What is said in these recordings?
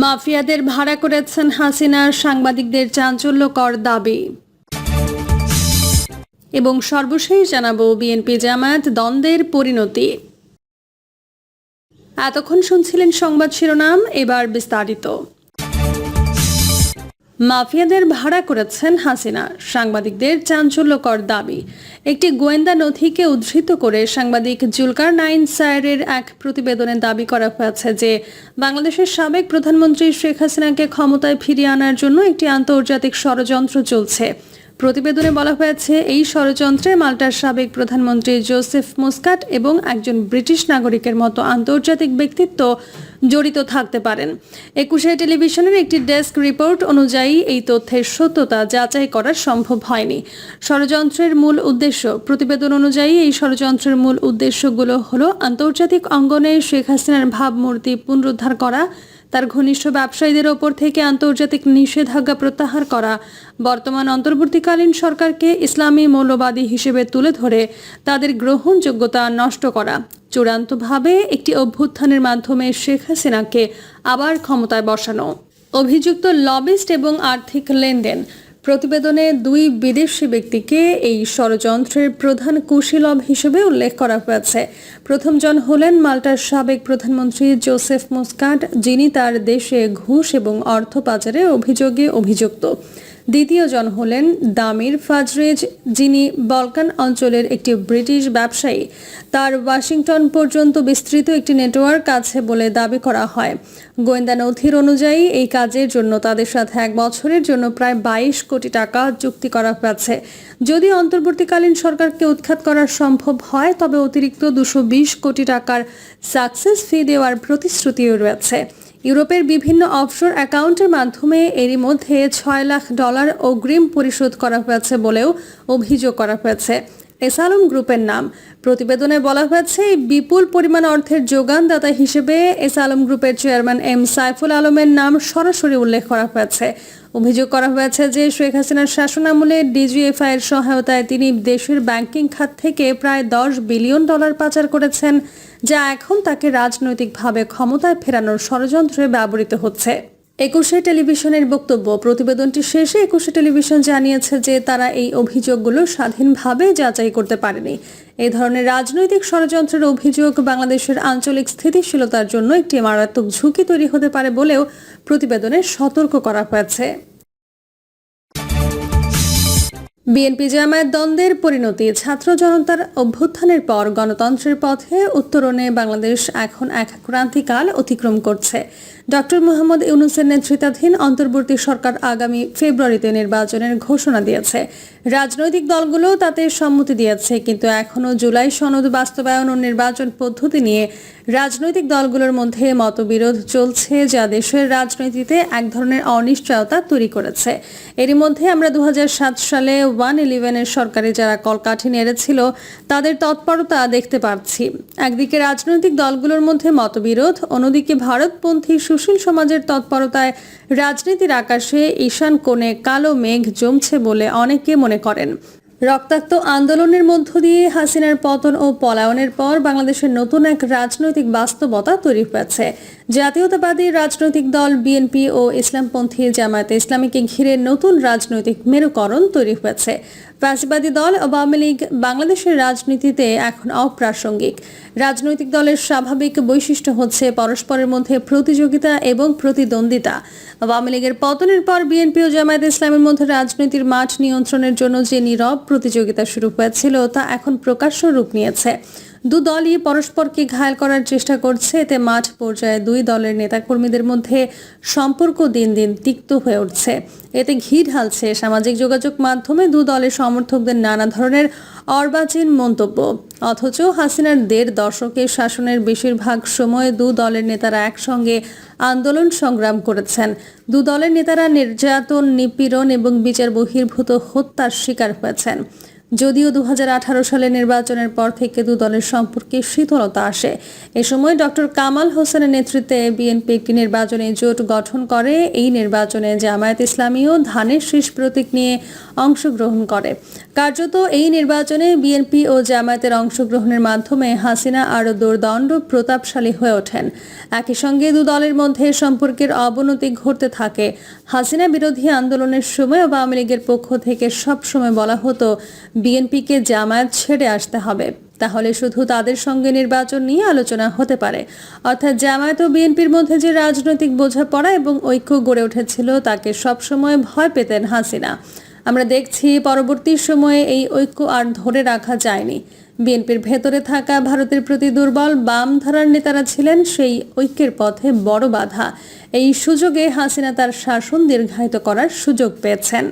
মাফিয়াদের ভাড়া করেছেন হাসিনার সাংবাদিকদের চাঞ্চল্যকর দাবি। এবং সর্বশেষ জানাব বিএনপি জামায়াত দ্বন্দ্বের পরিণতি। এতক্ষণ শুনছিলেন সংবাদ শিরোনাম, এবার বিস্তারিত। মাফিয়াদের ভাড়া করেছেন হাসিনা। সাংবাদিকদের চাঞ্চল্যকর দাবি। একটি গোয়েন্দা নথিকে উদ্ধৃত করে সাংবাদিক জুলকার নাইন সায়ারের এক প্রতিবেদনে দাবি করা হয়েছে যে, বাংলাদেশের সাবেক প্রধানমন্ত্রী শেখ হাসিনাকে ক্ষমতায় ফিরিয়ে আনার জন্য একটি আন্তর্জাতিক ষড়যন্ত্র চলছে। প্রতিবেদনে বলা হয়েছে, এই ষড়যন্ত্রে মাল্টার সাবেক প্রধানমন্ত্রী জোসেফ মুস্কাট এবং একজন ব্রিটিশ নাগরিকের মতো আন্তর্জাতিক ব্যক্তিত্ব জড়িত থাকতে পারেন। একুশে টেলিভিশনের একটি ডেস্ক রিপোর্ট অনুযায়ী এই তথ্যের সত্যতা যাচাই করা সম্ভব হয়নি। ষড়যন্ত্রের মূল উদ্দেশ্য, প্রতিবেদন অনুযায়ী এই ষড়যন্ত্রের মূল উদ্দেশ্যগুলো হলো আন্তর্জাতিক অঙ্গনে শেখ হাসিনার ভাবমূর্তি পুনরুদ্ধার করা তার ঘনিষ্ঠ ব্যবসায়ীদের ওপর থেকে আন্তর্জাতিক নিষেধাজ্ঞা প্রত্যাহার করা। বর্তমান অন্তর্বর্তীকালীন সরকারকে ইসলামী মৌলবাদী হিসেবে তুলে ধরে তাদের গ্রহণযোগ্যতা নষ্ট করা। চূড়ান্তভাবে একটি অভ্যুত্থানের মাধ্যমে শেখ হাসিনাকে আবার ক্ষমতায় বসানো। অভিযুক্ত লবিস্ট এবং আর্থিক লেনদেন প্রতিবেদনে দুই বিদেশি ব্যক্তিকে এই ষড়যন্ত্রের প্রধান কুশীলব হিসেবে উল্লেখ করা হয়েছে। প্রথমজন হলেন মাল্টার সাবেক প্রধানমন্ত্রী জোসেফ মুস্কাট, যিনি তার দেশে ঘুষ এবং অর্থ পাচারের অভিযোগে অভিযুক্ত। দ্বিতীয়জন হলেন দামির ফাজরেজ, যিনি বলকান অঞ্চলের একটি ব্রিটিশ ব্যবসায়ী। তার ওয়াশিংটন পর্যন্ত বিস্তৃত একটি নেটওয়ার্ক আছে বলে দাবি করা হয়। গোয়েন্দা নথির অনুযায়ী, এই কাজের জন্য তাদের সাথে এক বছরের জন্য প্রায় বাইশ কোটি টাকা চুক্তি করা হয়েছে। যদি অন্তর্বর্তীকালীন সরকারকে উৎখাত করা সম্ভব হয়, তবে অতিরিক্ত দুশো কোটি টাকার সাকসেস ফি দেওয়ার প্রতিশ্রুতিও রয়েছে। ইউরোপের বিভিন্ন অফশোর অ্যাকাউন্টের মাধ্যমে এরই মধ্যে ছয় লাখ ডলার অগ্রিম পরিশোধ করা হয়েছে বলেও অভিযোগ করা হয়েছে। এসালম গ্রুপের নাম। প্রতিবেদনে বলা হয়েছে, বিপুল পরিমাণ অর্থের যোগানদাতা হিসেবে এসালম গ্রুপের চেয়ারম্যান এম সাইফুল আলমের নাম সরাসরি উল্লেখ করা হয়েছে। অভিযোগ করা হয়েছে যে, শেখ হাসিনার শাসনামলে ডিজিএফআই এর সহায়তায় তিনি দেশের ব্যাংকিং খাত থেকে প্রায় দশ বিলিয়ন ডলার পাচার করেছেন, যা এখন তাকে রাজনৈতিকভাবে ক্ষমতায় ফেরানোর ষড়যন্ত্রে ব্যবহৃত হচ্ছে। একুশে টেলিভিশনের বক্তব্য। প্রতিবেদনটি শেষে একুশে টেলিভিশন জানিয়েছে যে তারা এই অভিযোগগুলো স্বাধীনভাবে যাচাই করতে পারেনি। এই ধরনের রাজনৈতিক ষড়যন্ত্রের অভিযোগ বাংলাদেশের আঞ্চলিক স্থিতিশীলতার জন্য একটি মারাত্মক ঝুঁকি তৈরি হতে পারে বলেও প্রতিবেদনে সতর্ক করা হয়েছে। বিএনপি জামায়াত দ্বন্দ্বের পরিণতি, ছাত্র জনতার অভ্যুত্থানের পর গণতন্ত্রের পথে উত্তরণে বাংলাদেশ এখন এক ক্রান্তিকাল অতিক্রম করছে। ডক্টর মোহাম্মদ ইউনুসের নেতৃত্বাধীন অন্তর্বর্তী সরকার আগামী ফেব্রুয়ারিতে নির্বাচনের ঘোষণা দিয়েছে। রাজনৈতিক দলগুলো তাতে সম্মতি দিয়েছে, কিন্তু এখনও জুলাই সনদ বাস্তবায়ন ও নির্বাচন পদ্ধতি নিয়ে রাজনৈতিক দলগুলোর মধ্যে মতবিরোধ চলছে যা দেশের রাজনীতিতে এক ধরনের অনিশ্চয়তা তৈরি করেছে। এরই মধ্যে আমরা দু হাজার সাত সালে ওয়ান ইলেভেনের সরকারে যারা কলকাঠি নেড়েছিল, তাদের তৎপরতা দেখতে পাচ্ছি একদিকে রাজনৈতিক দলগুলোর মধ্যে মতবিরোধ, অন্যদিকে ভারতপন্থী সুশীল সমাজের তৎপরতায় রাজনীতির আকাশে ঈশান কোণে কালো মেঘ জমছে বলে অনেকে মনে করেন। রক্তাক্ত আন্দোলনের মধ্য দিয়ে হাসিনার পতন ও পলায়নের পর বাংলাদেশের নতুন এক রাজনৈতিক বাস্তবতা তৈরি হয়েছে। জাতীয়তাবাদী রাজনৈতিক দল বিএনপি ও ইসলামপন্থী জামায়াতে ইসলামীকে ঘিরে নতুন রাজনৈতিক মেরুকরণ তৈরি হয়েছে। ফ্যাসিবাদী দল আওয়ামী লীগ বাংলাদেশের রাজনীতিতে এখন অপ্রাসঙ্গিক। রাজনৈতিক দলের স্বাভাবিক বৈশিষ্ট্য হচ্ছে পরস্পরের মধ্যে প্রতিযোগিতা এবং প্রতিদ্বন্দ্বিতা। আওয়ামী লীগের পতনের পর বিএনপি ও জামায়াত ইসলামের মধ্যে রাজনীতির মাঠ নিয়ন্ত্রণের জন্য যে নীরব প্রতিযোগিতা শুরু হয়েছিল, তা এখন প্রকাশ্য রূপ নিয়েছে। দু দলই পরস্পরকে ঘায়াল করার চেষ্টা করছে। এতে মাঠ পর্যায়ে দুই দলের নেতাকর্মীদের মধ্যে সম্পর্ক দিন দিন তিক্ত হয়ে উঠছে। এতে ঘি ঢালছে সামাজিক যোগাযোগ মাধ্যমে দু দলের সমর্থকদের নানা ধরনের অর্বাচীন মন্তব্য। অথচ হাসিনার দেড় দশকের শাসনের বেশিরভাগ সময়ে দু দলের নেতারা একসঙ্গে আন্দোলন সংগ্রাম করেছেন। দু দলের নেতারা নির্যাতন, নিপীড়ন এবং বিচার বহির্ভূত হত্যার শিকার হয়েছেন। যদিও দুহাজার আঠারো সালে নির্বাচনের পর থেকে দু দলের সম্পর্কে শীতলতা আসে। এ সময় ডক্টর কামাল হোসেনের নেতৃত্বে বিএনপি একটি নির্বাচনী জোট গঠন করে। এই নির্বাচনে জামায়াত ইসলামীও ধানের শীষ প্রতীক নিয়ে অংশগ্রহণ করে। কার্যত এই নির্বাচনে বিএনপি ও জামায়াতের অংশগ্রহণের মাধ্যমে হাসিনা আরও দুর্দণ্ড, প্রতাপশালী হয়ে ওঠেন। একই সঙ্গে দু দলের মধ্যে সম্পর্কের অবনতি ঘটতে থাকে। হাসিনা বিরোধী আন্দোলনের সময় আওয়ামী লীগের পক্ষ থেকে সব সময় বলা হতো, বিএনপিকে জামায়াত ছেড়ে আসতে হবে। তাহলে শুধু তাদের সঙ্গে নির্বাচন নিয়ে আলোচনা হতে পারে। অর্থাৎ জামায়াত ও বিএনপির মধ্যে যে রাজনৈতিক বোঝাপড়া এবং ঐক্য গড়ে উঠেছিল, তাকে সবসময় ভয় পেতেন হাসিনা। আমরা দেখছি পরবর্তী সময়ে এই ঐক্য আর ধরে রাখা যায়নি। বিএনপির ভেতরে থাকা ভারতের প্রতি দুর্বল বাম ধারার নেতারা ছিলেন সেই ঐক্যের পথে বড় বাধা। এই সুযোগে হাসিনা তার শাসন দীর্ঘায়িত করার সুযোগ পেয়েছেন।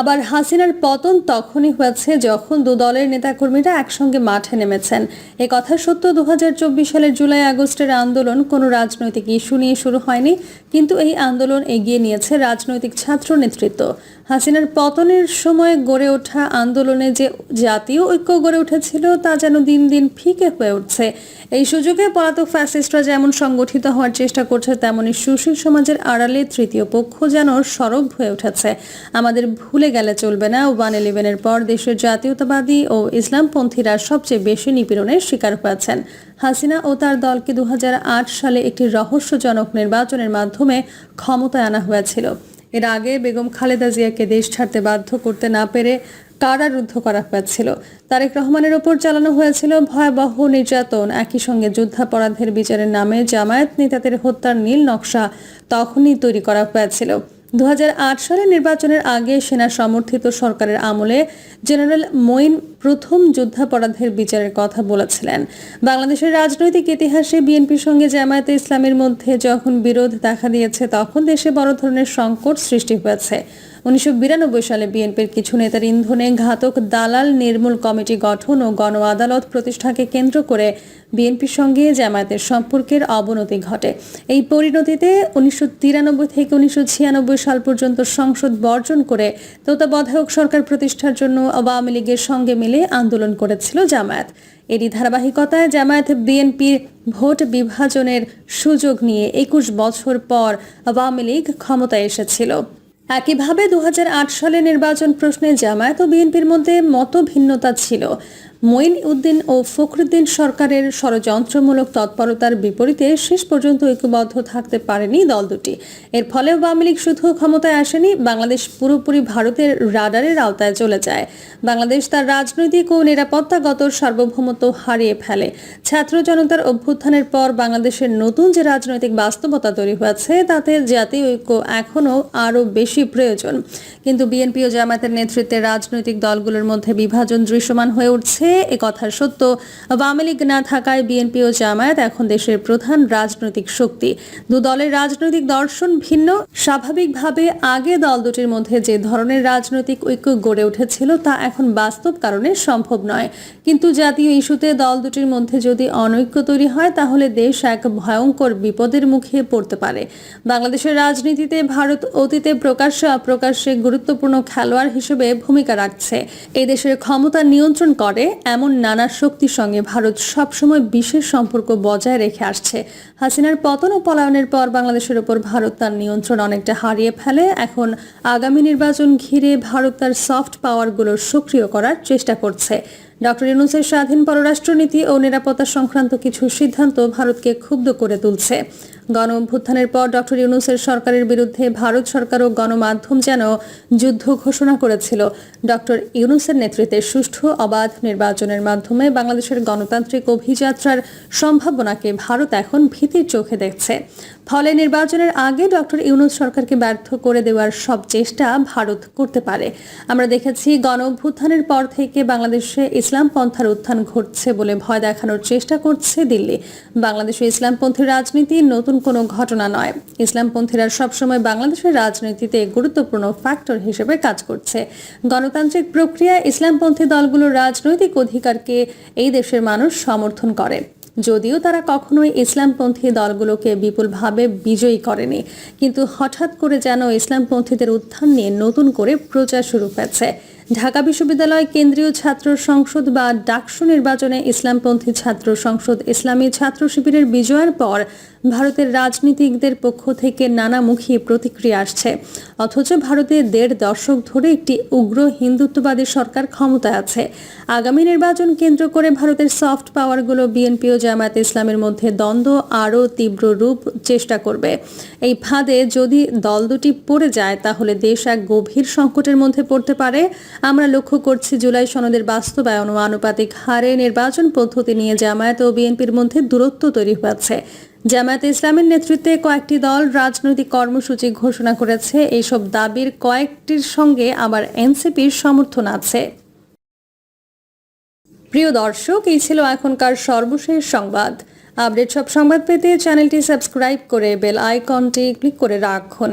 আবার হাসিনার পতন তখনই হয়েছে যখন দু দলের নেতাকর্মীরা একসঙ্গে মাঠে নেমেছেন। এ কথা সত্য দু হাজার চব্বিশ সালের জুলাই আগস্টের আন্দোলন কোনো রাজনৈতিক ইস্যু নিয়ে শুরু হয়নি, কিন্তু এই আন্দোলন এগিয়ে নিয়েছে রাজনৈতিক ছাত্র নেতৃত্ব হাসিনার পতনের সময় গড়ে ওঠা আন্দোলনে যে জাতীয় ঐক্য গড়ে উঠেছিল, তা যেন দিন দিন ফিকে হয়ে উঠছে। এই সুযোগে পলাতক ফ্যাসিস্টরা যেমন সংগঠিত হওয়ার চেষ্টা করছে, তেমনি সুশীল সমাজের আড়ালে তৃতীয় পক্ষ যেন সরব হয়ে উঠেছে। আমাদের ভুলে গেলে চলবে না, ওয়ান ইলেভেনের পর দেশের জাতীয়তাবাদী ও ইসলামপন্থীরা সবচেয়ে বেশি নিপীড়নের শিকার হয়েছেন। হাসিনা ও তার দলকে দু হাজার আট সালে একটি রহস্যজনক নির্বাচনের মাধ্যমে ক্ষমতায় আনা হয়েছিল। এর আগে বেগম খালেদা জিয়াকে দেশ ছাড়তে বাধ্য করতে না পেরে কারারুদ্ধ করা হয়েছিল। তারেক রহমানের ওপর চালানো হয়েছিল ভয়াবহ নির্যাতন। একই সঙ্গে যুদ্ধাপরাধের বিচারের নামে জামায়াত নেতাদের হত্যার নীল নকশা তখনই তৈরি করা হয়েছিল। দু সালে নির্বাচনের আগে সেনা সমর্থিত সরকারের আমলে জেনারেল মঈন প্রথম যুদ্ধাপরাধের বিচারের কথা বলেছিলেন। বাংলাদেশের রাজনৈতিক ইতিহাসে বিএনপির সঙ্গে জামায়াতে ইসলামের মধ্যে যখন বিরোধ দেখা দিয়েছে, তখন দেশে বড় ধরনের সংকট সৃষ্টি হয়েছে। উনিশশো বিরানব্বই সালে বিএনপির কিছু নেতার ইন্ধনে ঘাতক দালাল নির্মূল কমিটি গঠন ও গণ আদালত প্রতিষ্ঠাকে কেন্দ্র করে বিএনপির সঙ্গে জামায়াতের সম্পর্কের অবনতি ঘটে। এই পরিণতিতে উনিশশো তিরানব্বই থেকে উনিশশো ছিয়ানব্বই সাল পর্যন্ত সংসদ বর্জন করে তত্ত্বাবধায়ক সরকার প্রতিষ্ঠার জন্য আওয়ামী লীগের সঙ্গে মিলে আন্দোলন করেছিল জামায়াত। এরই ধারাবাহিকতায় জামায়াত বিএনপির ভোট বিভাজনের সুযোগ নিয়ে একুশ বছর পর আওয়ামী লীগ ক্ষমতায় এসেছিল। একইভাবে দু হাজার আট সালে নির্বাচন প্রশ্নে জামায়াত ও বিএনপির মধ্যে মত ভিন্নতা ছিল। মঈন উদ্দিন ও ফখরুদ্দিন সরকারের ষড়যন্ত্রমূলক তৎপরতার বিপরীতে শেষ পর্যন্ত ঐক্যবদ্ধ থাকতে পারেনি দল দুটি। এর ফলে আওয়ামী লীগ শুধু ক্ষমতায় আসেনি, বাংলাদেশ পুরোপুরি ভারতের রাডারের আওতায় চলে যায়। বাংলাদেশ তার রাজনৈতিক ও নিরাপত্তাগত সার্বভৌমত্ব হারিয়ে ফেলে। ছাত্র জনতার অভ্যুত্থানের পর বাংলাদেশের নতুন যে রাজনৈতিক বাস্তবতা তৈরি হয়েছে, তাতে জাতীয় ঐক্য এখনও আরও বেশি প্রয়োজন। কিন্তু বিএনপি ও জামায়াতের নেতৃত্বে রাজনৈতিক দলগুলোর মধ্যে বিভাজন দৃশ্যমান হয়ে উঠছে। এ কথার সত্য। আওয়ামী লীগ না থাকায় বিএনপি ও জামায়াত এখন দেশের প্রধান রাজনৈতিক শক্তি। দু দলের রাজনৈতিক দর্শন ভিন্ন। স্বাভাবিকভাবে আগে দল দুটির মধ্যে যে ধরনের রাজনৈতিক ঐক্য গড়ে উঠেছিল তা এখন বাস্তব কারণে সম্ভব নয়। কিন্তু জাতীয় ইস্যুতে দল দুটির মধ্যে যদি অনৈক্য তৈরি হয়, তাহলে দেশ এক ভয়ঙ্কর বিপদের মুখে পড়তে পারে। বাংলাদেশের রাজনীতিতে ভারত অতীতে প্রকাশ্যে অপ্রকাশ্যে গুরুত্বপূর্ণ খেলোয়াড় হিসেবে ভূমিকা রাখছে। এই দেশের ক্ষমতা নিয়ন্ত্রণ করে এমন নানা শক্তির সঙ্গে ভারত সবসময় বিশেষ সম্পর্ক বজায় রেখে আসছে। হাসিনার পতন ও পলায়নের পর বাংলাদেশের ওপর ভারত তার নিয়ন্ত্রণ অনেকটা হারিয়ে ফেলে। এখন আগামী নির্বাচন ঘিরে ভারত তার সফট পাওয়ারগুলো সক্রিয় করার চেষ্টা করছে। ডক্টর ইউনুসের স্বাধীন পররাষ্ট্রনীতি ও নিরাপত্তা সংক্রান্ত কিছু সিদ্ধান্ত ভারতকে ক্ষুব্ধ করে তুলছে। গণ অভ্যুত্থানের পর ডক্টর ইউনুসের সরকারের বিরুদ্ধে ভারত সরকার ও গণমাধ্যম যেন যুদ্ধ ঘোষণা করেছিল। ডক্টর ইউনুসের নেতৃত্বে সুষ্ঠু, অবাধ নির্বাচনের মাধ্যমে বাংলাদেশের গণতান্ত্রিক অভিযাত্রার সম্ভাবনাকে ভারত এখন ভীতির চোখে দেখছে। ফলে নির্বাচনের আগে ডক্টর ইউনুস সরকারকে ব্যর্থ করে দেওয়ার সব চেষ্টা ভারত করতে পারে। আমরা দেখেছি গণ অভ্যুত্থানের পর থেকে বাংলাদেশে ইসলাম পন্থার উত্থান ঘটছে বলে ভয় দেখানোর চেষ্টা করছে দিল্লি। বাংলাদেশে ইসলামপন্থী রাজনীতি নতুন কোনো ঘটনা নয়। ইসলামপন্থীরা সবসময় বাংলাদেশের রাজনীতিতে গুরুত্বপূর্ণ ফ্যাক্টর হিসেবে কাজ করছে। গণতান্ত্রিক প্রক্রিয়া ইসলামপন্থী দলগুলোর রাজনৈতিক অধিকারকে এই দেশের মানুষ সমর্থন করে। যদিও তারা কখনোই ইসলামপন্থী দলগুলোকে বিপুলভাবে বিজয়ী করেনি। কিন্তু হঠাৎ করে যেন ইসলামপন্থীদের উত্থান নিয়ে নতুন করে প্রচার শুরু হয়েছে। ঢাকা বিশ্ববিদ্যালয় কেন্দ্রীয় ছাত্র সংসদ বা ডাকসু নির্বাচনে ইসলামপন্থী ছাত্র সংসদ ইসলামী ছাত্র শিবিরের বিজয়ের পর ভারতের রাজনীতিকদের পক্ষ থেকে নানামুখী প্রতিক্রিয়া আসছে। অথচ ভারতে দেড় দশক ধরে একটি উগ্র হিন্দুত্ববাদী সরকার ক্ষমতায় আছে। আগামী নির্বাচন কেন্দ্র করে ভারতের সফট পাওয়ারগুলো বিএনপি ও জামায়াত ইসলামের মধ্যে দ্বন্দ্ব আরও তীব্র রূপ চেষ্টা করবে। এই ফাঁদে যদি দল দুটি পড়ে যায়, তাহলে দেশ এক গভীর সংকটের মধ্যে পড়তে পারে। আমরা লক্ষ্য করছি জুলাই সনদের বাস্তবায়ন ও আনুপাতিক হারে নির্বাচন পদ্ধতি নিয়ে জামায়াত ও বিএনপির মধ্যে দূরত্ব তৈরি হয়েছে। জামায়াত ইসলামের নেতৃত্বে কয়েকটি দল রাজনৈতিক কর্মসূচি ঘোষণা করেছে। এইসব দাবির কয়েকটির সঙ্গে আবার এনসিপির সমর্থন আছে। প্রিয় দর্শক, এই ছিল এখনকার সর্বশেষ সংবাদ। আপডেট সব সংবাদ পেতে চ্যানেলটি সাবস্ক্রাইব করে বেল আইকনটি ক্লিক করে রাখুন।